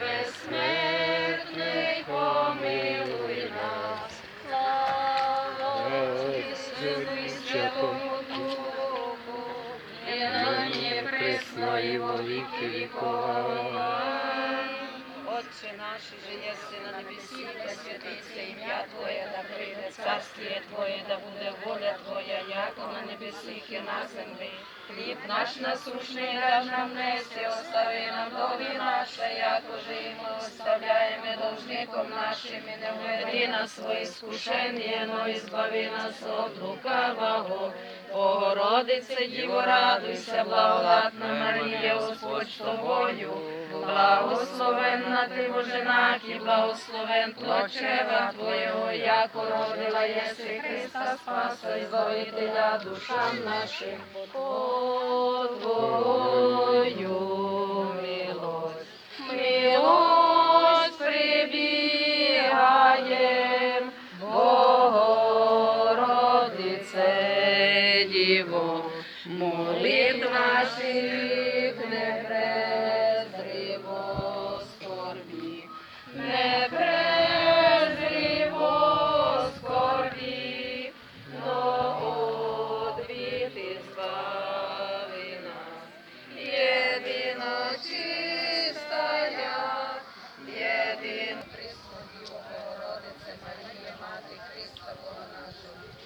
безсмертний, помилуй нас, слава Сину і Святому і нині пресно, во віки вікова. Отче наш, же єси на небесі, да святиться ім'я Твоє, да прийде царствіє Твоє, да буде воля Твоя, яко на небесіх і на землі. Хліб наш насушний даж нам нести, остави нам долги наші, яко же і ми оставляємо должником нашим, і не введи нас в своє искушення, но і збави нас от лукавого. Богородице, Діво, радуйся, благодатна Марія, Господь з тобою, благословенна ти Боженак і благословен плочева Твоєго, як родила єси Христа Спаса і Збавителя душам нашим. диво, молитв наших не презри, скорбі, не презри, скорбі, но одвіти слави нас, єдина чистая, єдина Прислові, Богородице Марія, Мати Христа Бога нашого.